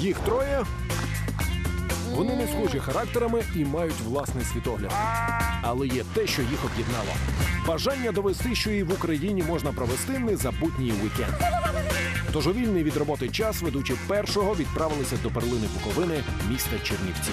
Їх троє. Вони не схожі характерами і мають власний світогляд. Але є те, що їх об'єднало. Бажання довести, що і в Україні можна провести незабутній вікенд. Тож у вільний від роботи час ведучі першого відправилися до перлини Буковини міста Чернівці.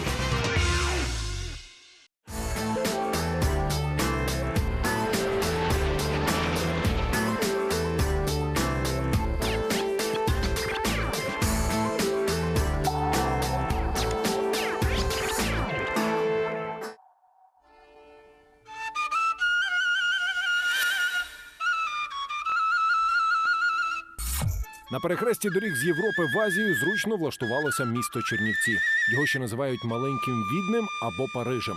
Перехресті доріг з Європи в Азію зручно влаштувалося місто Чернівці. Його ще називають маленьким відним або Парижем.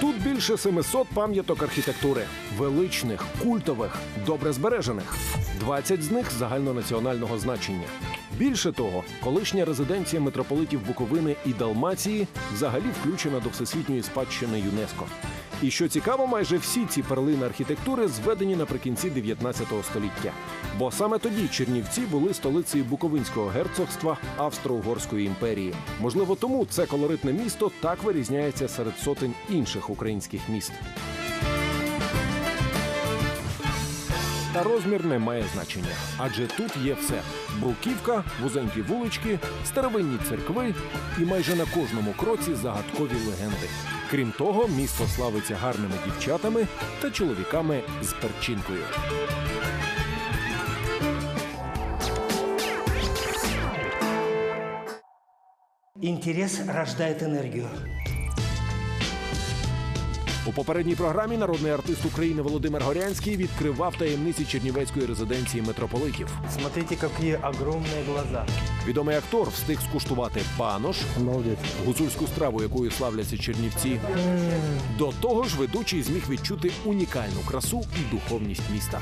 Тут більше 700 пам'яток архітектури, величних, культових, добре збережених. 20 з них загальнонаціонального значення. Більше того, колишня резиденція митрополитів Буковини і Далмації взагалі включена до всесвітньої спадщини ЮНЕСКО. І що цікаво, майже всі ці перлини архітектури зведені наприкінці 19 століття. Бо саме тоді Чернівці були столицею Буковинського герцогства Австро-Угорської імперії. Можливо, тому це колоритне місто так вирізняється серед сотень інших українських міст. Та розмір не має значення, адже тут є все: бруківка, вузенькі вулички, старовинні церкви і майже на кожному кроці загадкові легенди. Крім того, місто славиться гарними дівчатами та чоловіками з перчинкою. Интерес рождает энергию. У попередній програмі народний артист України Володимир Горянський відкривав таємниці чернівецької резиденції митрополитів. Смотрите, які огромні глаза. Відомий актор встиг скуштувати панош, Молодець. гуцульську страву, якою славляться чернівці. До того ж, ведучий зміг відчути унікальну красу і духовність міста.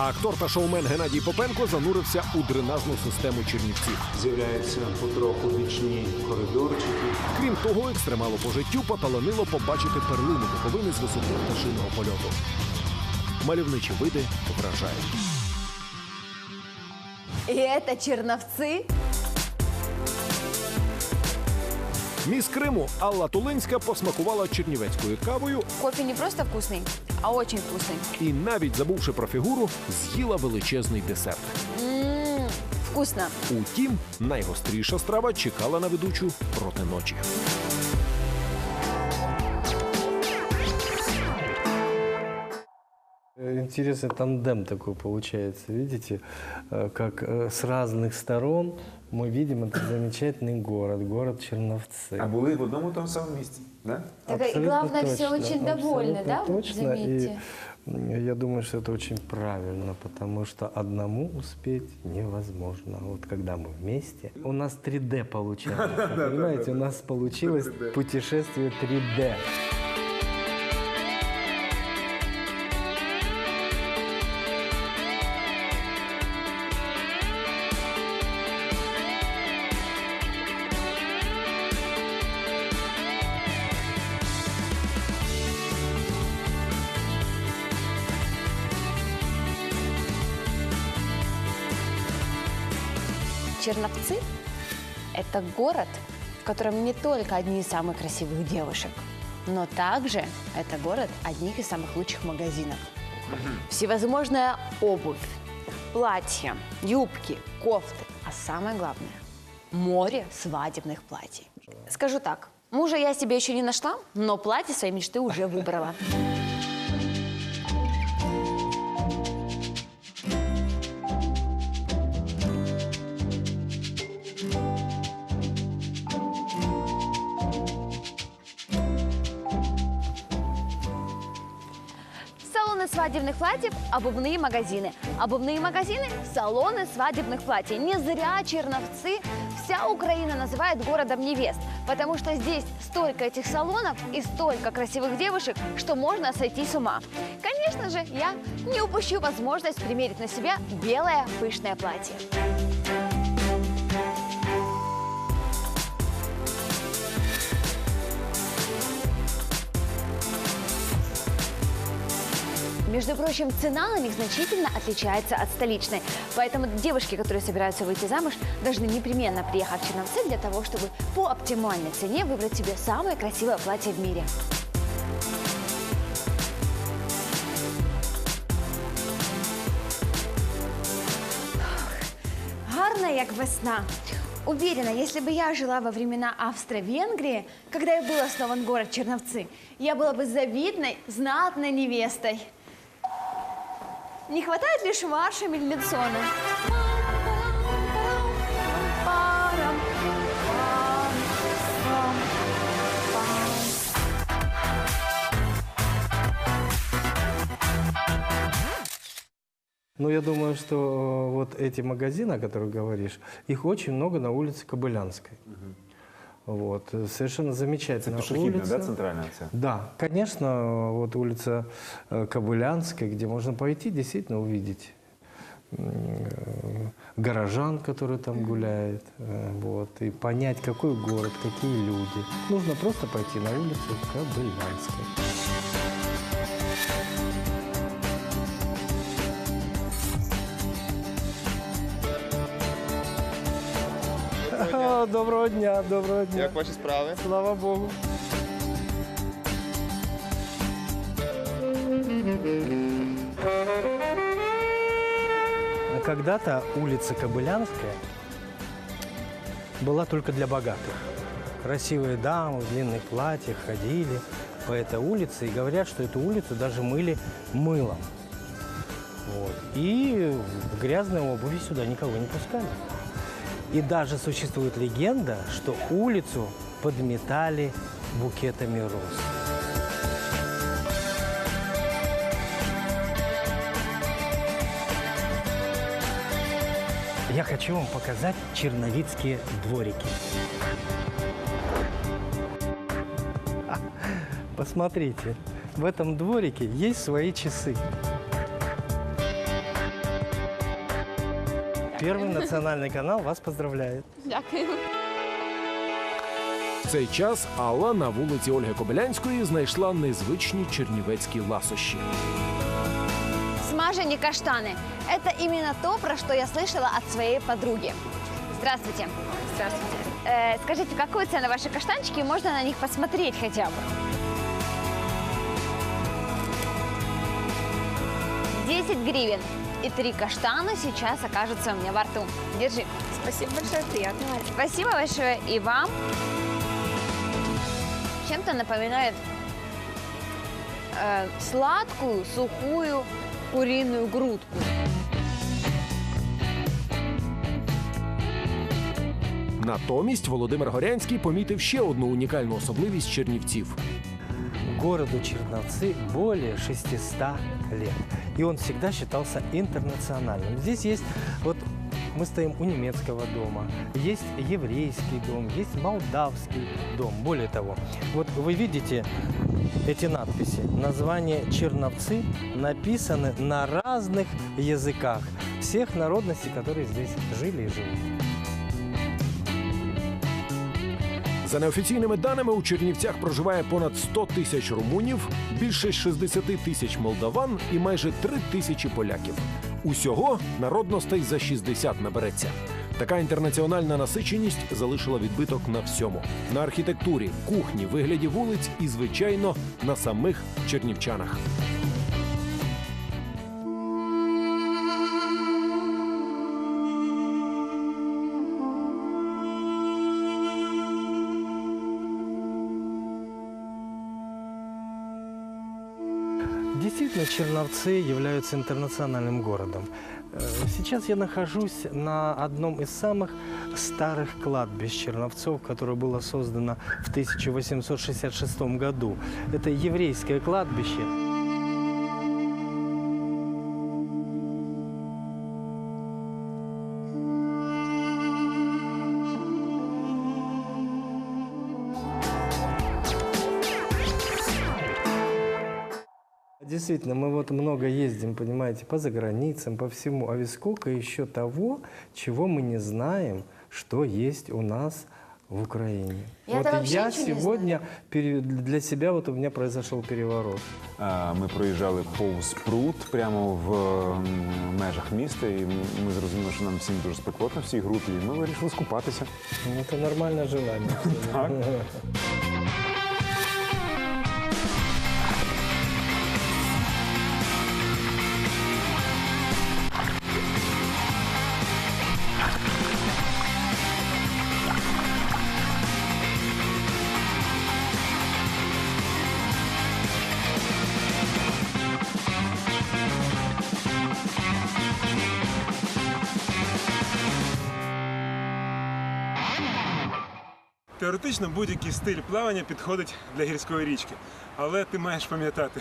А актор та шоумен Геннадій Попенко занурився у дренажну систему чернівців. З'являються потроху вічні коридорчики. Крім того, екстремалу по життю поталанило побачити перлину Буковини з висоти пташиного польоту. Мальовничі види вражають. І це черновцы? Міс Криму Алла Тулинська посмакувала чернівецькою кавою Кофе не просто вкусный, а очень вкусный. і, навіть забувши про фігуру, з'їла величезний десерт. М, Вкусно. Утім, найгостріша страва чекала на ведучу проти ночі. Интересный тандем такой получается, видите, Э, как э, с разных сторон мы видим этот замечательный город, город Черновцы. А були в одному тому самому місці, да? Так, и главное, все точно, очень довольны, да? точно. заметьте. И я думаю, что это очень правильно, потому что одному успеть невозможно. Вот когда мы вместе, у нас 3D получается, понимаете, у нас получилось путешествие 3D. Это город, в котором не только одни из самых красивых девушек, но также это город одних из самых лучших магазинов. Всевозможная обувь, платья, юбки, кофты, а самое главное – море свадебных платьей. Скажу так, мужа я себе еще не нашла, но платье своей мечты уже выбрала. Свадебных платьев – обувные магазины. Обувные магазины – салоны свадебных платьев. Не зря Черновцы вся Украина называет городом невест, потому что здесь столько этих салонов и столько красивых девушек, что можно сойти с ума. Конечно же, я не упущу возможность примерить на себя белое пышное платье. Между прочим, цена на них значительно отличается от столичной. Поэтому девушки, которые собираются выйти замуж, должны непременно приехать в Черновцы для того, чтобы по оптимальной цене выбрать себе самое красивое платье в мире. Гарна, як весна. Уверена, если бы я жила во времена Австро-Венгрии, когда и был основан город Черновцы, я была бы завидной, знатной невестой. Не хватает лишь марша Мельницона. Ну, я думаю, что э, вот эти магазины, о которых говоришь, их очень много на улице Кобылянской. Вот, э, совершенно Це замечательная пішохідна, улица. да, центральна ця? Да, конечно, вот улица э, Кобылянская, где можно пойти действительно увидеть м, э, горожан, которые там гуляют, э, вот, и понять, какой город, какие люди. Нужно просто пойти на улицу Кобылянской. Доброго дня, доброго дня. Як ваші справи? Слава Богу. А Когда-то улица Кобылянская была только для богатых. Красивые дамы в длинных платьях ходили по этой улице и говорят, что эту улицу даже мыли мылом. Вот. И в грязной обуви сюда никого не пускали. И даже существует легенда, что улицу подметали букетами роз. Я хочу вам показать черновицкие дворики. Посмотрите, в этом дворике есть свои часы. Первый национальный канал вас поздравляет. В цей час Алла на вулиці Ольги Кобилянської знайшла незвичні чернівецькі ласощі. Смажені каштаны. Это именно то, про что я слышала от своей подруги. Здравствуйте. Здравствуйте. Э, скажите, какую цену ваши каштанчики? Можно на них посмотреть хотя бы? 10 гривен. И три каштана сейчас окажутся у меня во рту. Держи. Спасибо большое, приятно. Спасибо большое и вам. Чем-то напоминает э, сладкую, сухую куриную грудку. Натомість Володимир Горянський помітив ще одну унікальну особливість чернівців. Городу Черновцы более 600 лет. И он всегда считался интернациональным. Здесь есть, вот мы стоим у немецкого дома, есть еврейский дом, есть молдавский дом. Более того, вот вы видите эти надписи. Название Черновцы написаны на разных языках всех народностей, которые здесь жили и живут. За неофіційними даними у Чернівцях проживає понад 100 тисяч румунів, більше 60 тисяч молдаван і майже 3 тисячі поляків. Усього народностей за 60 набереться. Така інтернаціональна насиченість залишила відбиток на всьому: на архітектурі, кухні, вигляді вулиць і, звичайно, на самих чернівчанах. Черновцы являются интернациональным городом. Э, Сейчас я нахожусь на одном из самых старых кладбищ Черновцов, которое было создано в 1866 году. Это еврейское кладбище. Действительно, мы вот много ездим, понимаете, по заграницам, по всему. А ведь сколько еще того, чего мы не знаем, что есть у нас В Украине. Я вот это вообще я ничего не сегодня пере- для себя вот у меня произошел переворот. А, Ми проїжджали повз пруд прямо в м, межах міста, і м- ми зрозуміли, що нам всім дуже спекотно в цій групі, і ми вирішили скупатися. Ну, Это нормальное желание. Так. Теоретично будь-який стиль плавання підходить для гірської річки. Але ти маєш пам'ятати,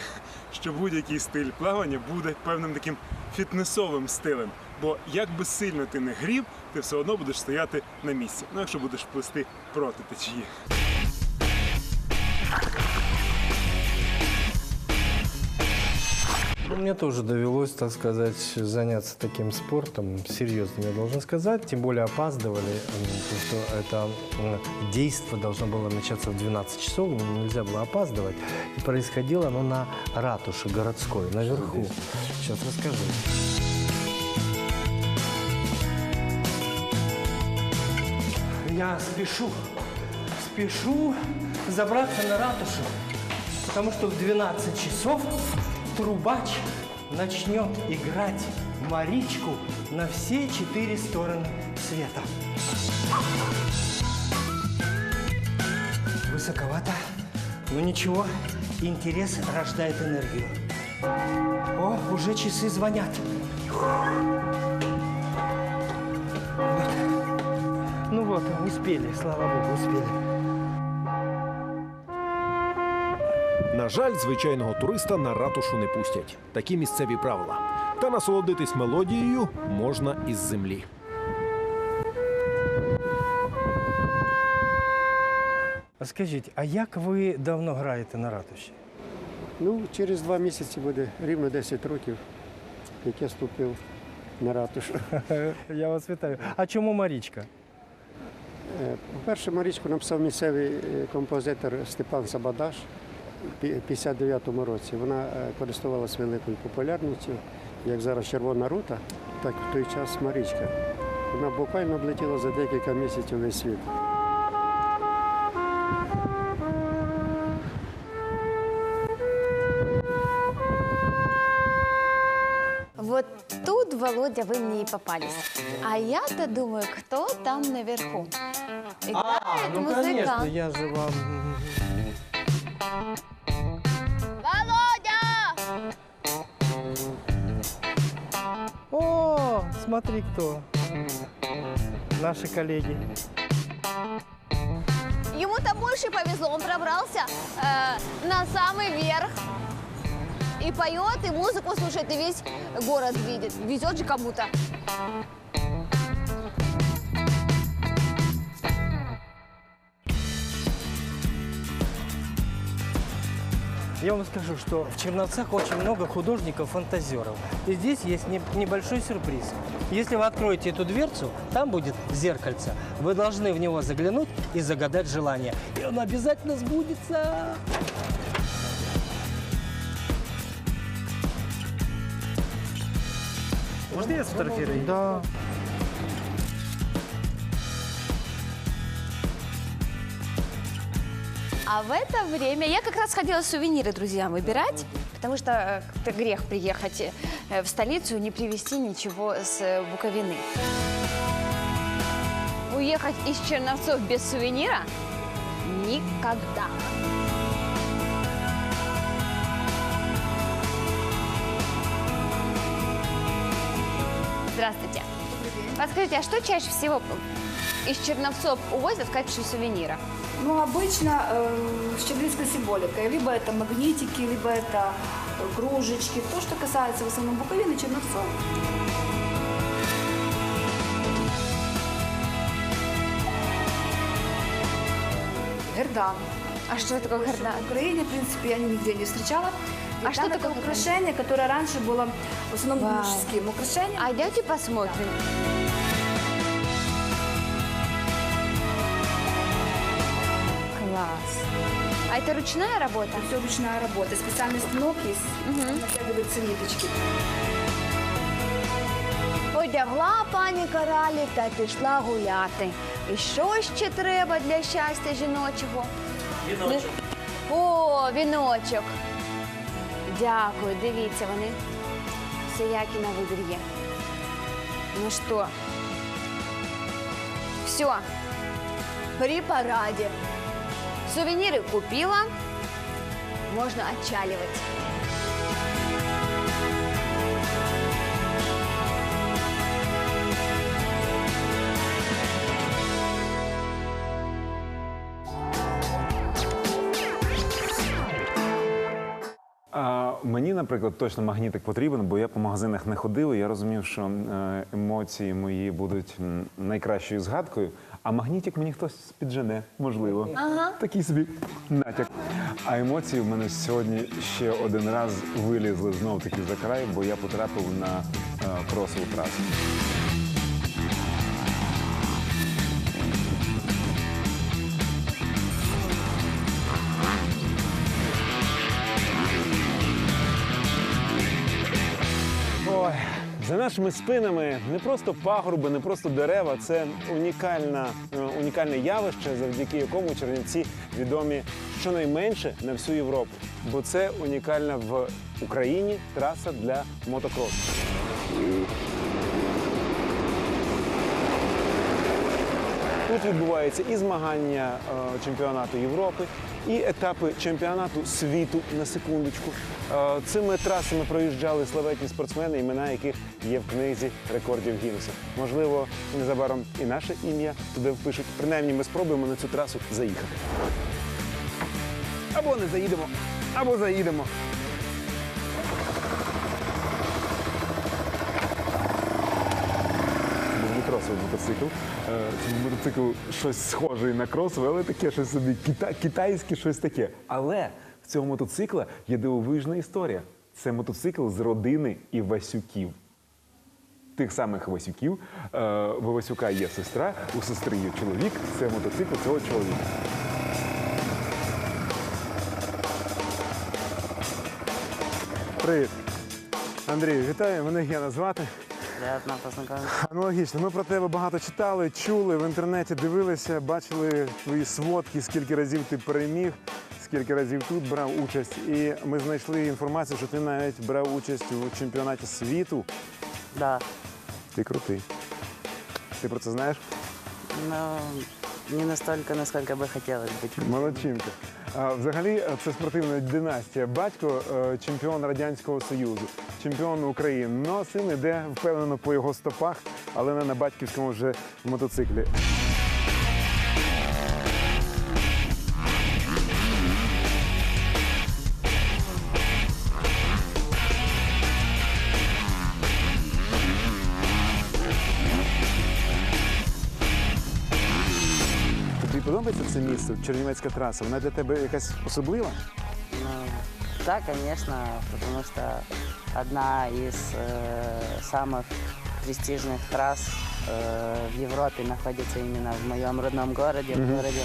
що будь-який стиль плавання буде певним таким фітнесовим стилем. Бо як би сильно ти не грів, ти все одно будеш стояти на місці. Ну якщо будеш плисти проти течії. Мне тоже довелось, так сказать, заняться таким спортом, серьезным, я должен сказать. Тем более опаздывали, потому что это м, действо должно было начаться в 12 часов, нельзя было опаздывать. И происходило оно на ратуше городской, наверху. Сейчас расскажу. Я спешу, спешу забраться на ратушу, потому что в 12 часов трубач начнет играть Маричку на все четыре стороны света. Высоковато, но ничего, интерес рождает энергию. О, уже часы звонят. Ну вот, успели, слава богу, успели. На жаль, звичайного туриста на ратушу не пустять. Такі місцеві правила. Та насолодитись мелодією можна із землі. А скажіть, а як ви давно граєте на ратуші? Ну, через два місяці буде рівно 10 років, як я ступив на ратушу. Я вас вітаю. А чому Марічка? Е, По-перше, Марічку написав місцевий е, композитор Степан Сабадаш 59-му році. Вона е, користувалася великою популярністю, як зараз Червона рута, так в той час Марічка. Вона буквально облетіла за декілька місяців весь світ. Вот тут, Володя, вы мне и попались. А я-то думаю, кто там наверху? Играет ну конечно, музыкант. я же вам... Володя! О, смотри кто. Наши коллеги. Ему-то больше повезло, он пробрался э, на самый верх. И поет, и музыку слушает, и весь город видит. Везет же кому-то. Я вам скажу, что в Черновцах очень много художников-фантазеров. И здесь есть не- небольшой сюрприз. Если вы откроете эту дверцу, там будет зеркальце. Вы должны в него заглянуть и загадать желание. И оно обязательно сбудется. Можно я сфотографирую? Да. А в это время я как раз ходила сувениры друзьям выбирать, потому что это грех приехать э, в столицу и не привезти ничего с э, Буковины. Уехать из Черновцов без сувенира никогда. Здравствуйте. Подскажите, а что чаще всего из Черновцов увозят в качестве сувенира? Ну, обычно э, с чернильской символикой. Либо это магнитики, либо это э, кружечки. То, что касается в основном Буковины, Черновцов. Гердан. А что такое Больше горда? В Украине, в принципе, я нигде не встречала. А что Гердан такое гердан? украшение, которое раньше было в основном Вау. мужским украшением. А идемте посмотрим. Это ручная работа? Все ручная работа. Специальный станок есть, натягиваются ниточки. Одягла пані коралі та пішла гуляти. І що ще треба для щастя жіночого? Віночок. О, віночок. Дякую, дивіться, вони всіякі на вибір є. Ну що? Все. При параді. Сувениры купила. Можно отчаливать. Мені, наприклад, точно магнітик потрібен, бо я по магазинах не ходив. і Я розумів, що е, емоції мої будуть найкращою згадкою. А магнітик мені хтось піджене, можливо. Ага. Такий собі натяк. А емоції в мене сьогодні ще один раз вилізли знов таки за край, бо я потрапив на е, кросову трасу. Нашими спинами не просто пагорби, не просто дерева, це унікальна, е, унікальне явище, завдяки якому Чернівці відомі щонайменше на всю Європу. Бо це унікальна в Україні траса для мотокросу. Тут відбуваються і змагання е, чемпіонату Європи, і етапи чемпіонату світу на секундочку. Е, цими трасами проїжджали славетні спортсмени, імена яких є в книзі рекордів Гіннеса. Можливо, незабаром і наше ім'я туди впишуть. Принаймні, ми спробуємо на цю трасу заїхати. Або не заїдемо, або заїдемо. Це був не кросовий мотоцикл. Е, мотоцикл щось схожий на кросовий, але таке щось собі кита- китайське щось таке. Але в цього мотоцикла є дивовижна історія. Це мотоцикл з родини Івасюків. Тих самих Івасюків. Е, В Івасюка є сестра, у сестри є чоловік. Це мотоцикл цього чоловіка. Привіт. Андрій, вітаю, мене Гена звати. Аналогічно. Ми про тебе багато читали, чули, в інтернеті дивилися, бачили твої сводки, скільки разів ти переміг, скільки разів тут брав участь. І ми знайшли інформацію, що ти навіть брав участь у чемпіонаті світу. Да, Ти крутий. Ти про це знаєш? но не настолько, насколько бы хотелось быть. Молодчинка. Взагалі, це спортивна династія. Батько е, чемпіон Радянського Союзу, чемпіон України. Ну, а син іде впевнено по його стопах, але не на батьківському вже мотоциклі. це місце, Чернівецька траса? Вона для тебе якась особлива? Ну, да, конечно, потому что одна из э, самых престижных трасс э, в Европе находится именно в моем родном городе, в городе.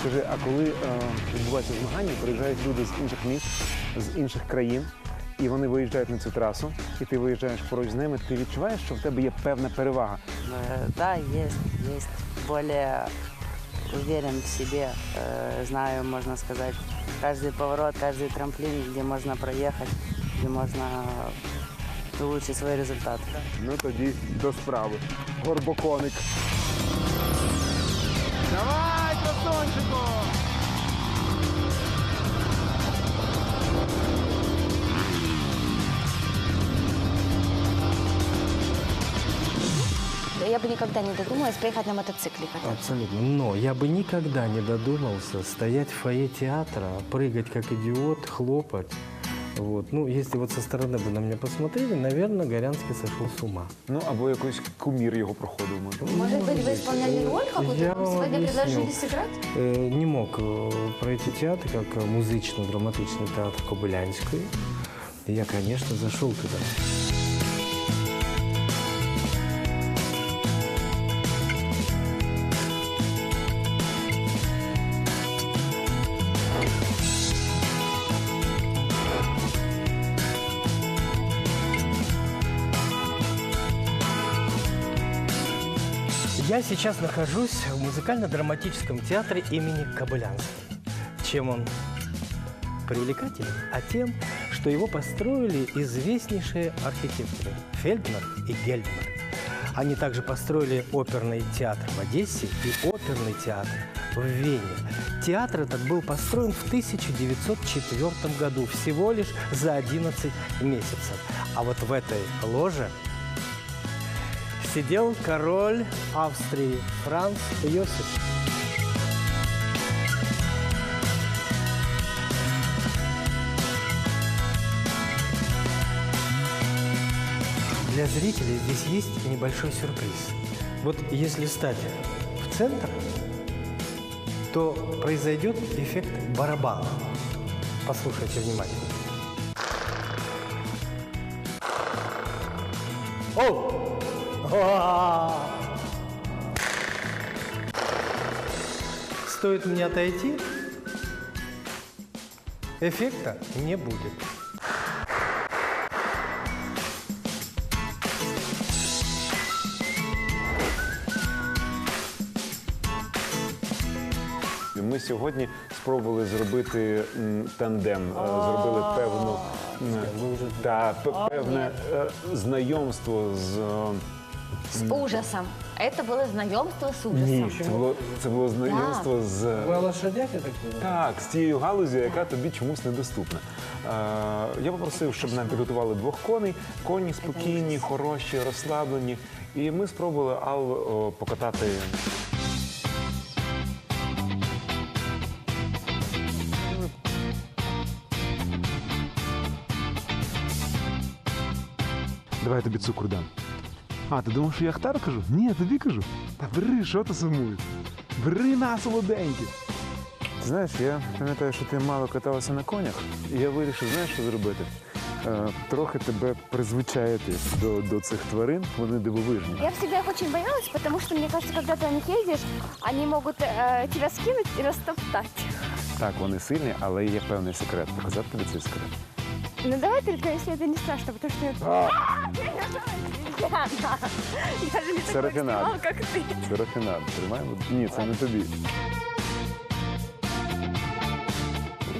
Скажи, а коли е, відбуваються змагання, приїжджають люди з інших міст, з інших країн, і вони виїжджають на цю трасу, і ти виїжджаєш поруч з ними, ти відчуваєш, що в тебе є певна перевага. Э, да, есть, есть более уверен в себе, э, знаю, можно сказать, каждый поворот, каждый трамплин, где можно проехать, где можно улучшить свой результат. Ну тоді до справи. Горбоконик. Давай, красончику! Я бы никогда не додумалась поехать на мотоцикле кататься. Абсолютно. Но я бы никогда не додумался стоять в фойе театра, прыгать как идиот, хлопать. Вот. Ну, если вот со стороны бы на меня посмотрели, наверное, Горянский сошел с ума. Ну або якийсь кумір його проходив. може. Может быть, вы исполняли роль какую-то? Я Вам вам сегодня объясню. предложили сыграть? Э, не мог э, пройти театр, как э, музычно-драматичный театр Кобылянской. И я, конечно, зашел туда. Я сейчас нахожусь в музыкально-драматическом театре имени Кобылянской. Чем он привлекателен? А тем, что его построили известнейшие архитекторы Фельдмер и Гельдмер. Они также построили оперный театр в Одессе и оперный театр в Вене. Театр этот был построен в 1904 году, всего лишь за 11 месяцев. А вот в этой ложе сидел король Австрии Франц Йосиф. Для зрителей здесь есть небольшой сюрприз. Вот если стать в центр, то произойдет эффект барабана. Послушайте внимательно. О! Стоит мне отойти, эффекта не будет. Ми сьогодні спробували зробити м, тандем, е, зробили певну м, та, п- певне е, знайомство з. е, С ужасом. Это было знакомство с Ні, ужасом. це було це було знайомство з Вы о лошадях, я так понимаю? так, з тією галузю, яка тобі чомусь недоступна. Е, я попросив, щоб нам підготували двох коней. Коні спокійні, хороші, розслаблені. І ми спробували Аллу о, покатати. Давай я тобі цукру дам. А, ти думав, що я Ахтару кажу? Ні, тобі кажу. Та бери, що ти сумуєш? Бери на солоденьке. Ти знаєш, я пам'ятаю, що ти мало каталася на конях, і я вирішив, знаєш, що зробити? Е, трохи тебе призвичаїти до, до цих тварин, вони дивовижні. Я всегда их очень боялась, потому что, мне кажется, когда ты на них ездишь, они могут э, тебя скинуть и растоптать. Так, вони сильні, але є певний секрет. Показати тобі цей секрет. Ну давай только, если это не страшно, потому что я... Яна, Я не Це рафінад. Тримаємо? Ні, це не тобі.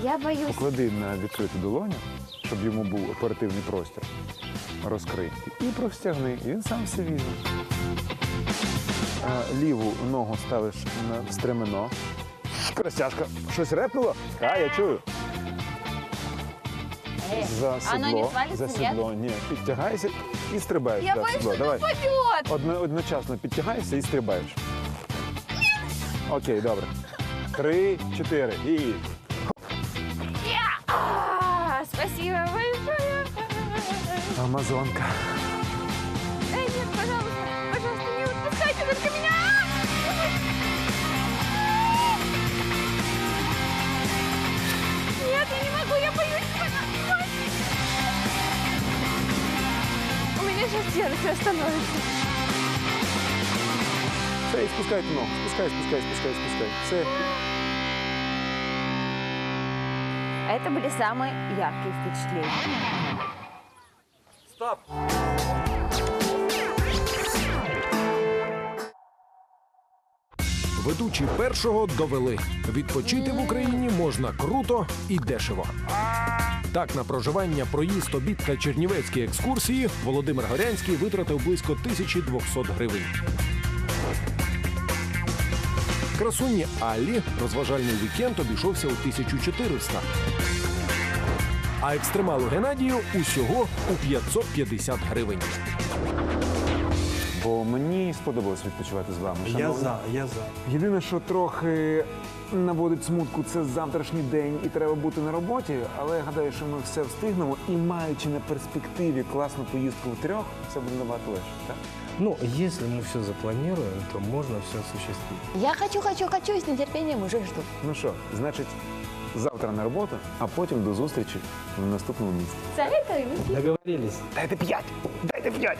Я боюсь. Поклади на відкриту долоню, щоб йому був оперативний простір. Розкрий. І простягни. І він сам все візьме. Е, Ліву ногу ставиш на стремено. Красяшка. Щось репнуло? А, я чую. За оно не седло. свалится, За седло. Ні, підтягайся і стрибаєш Я боюсь, седло. что Давай. упадет. Одно, одночасно підтягаєшся і стрибаєш. Окей, добре. Три, чотири. І. А, Спасибо большое. Амазонка. У меня сейчас сердце остановится. Все, і спускайте ногу. Спускай, спускай, спускай, спускай. Все. Это были самые яркие впечатления. Ведучі першого довели. Відпочити в Україні можна круто і дешево. Так, на проживання, проїзд, обід та чернівецькі екскурсії Володимир Горянський витратив близько 1200 гривень. Красуні Аллі розважальний вікенд обійшовся у 1400. А екстремалу Геннадію усього у 550 гривень. Бо мені сподобалось відпочивати з вами. Я шановні. за, я за. Єдине, що трохи наводить смутку, це завтрашній день і треба бути на роботі, але я гадаю, що ми все встигнемо і маючи на перспективі класну поїздку в трьох, це буде набагато легше. Так? Ну, если мы все запланируем, то можно все осуществить. Я хочу, хочу, хочу, и с нетерпением уже жду. Ну що, значить, завтра на роботу, а потім до зустрічі в наступному місці. Советую. Договорились. Дайте п'ять! Дайте п'ять!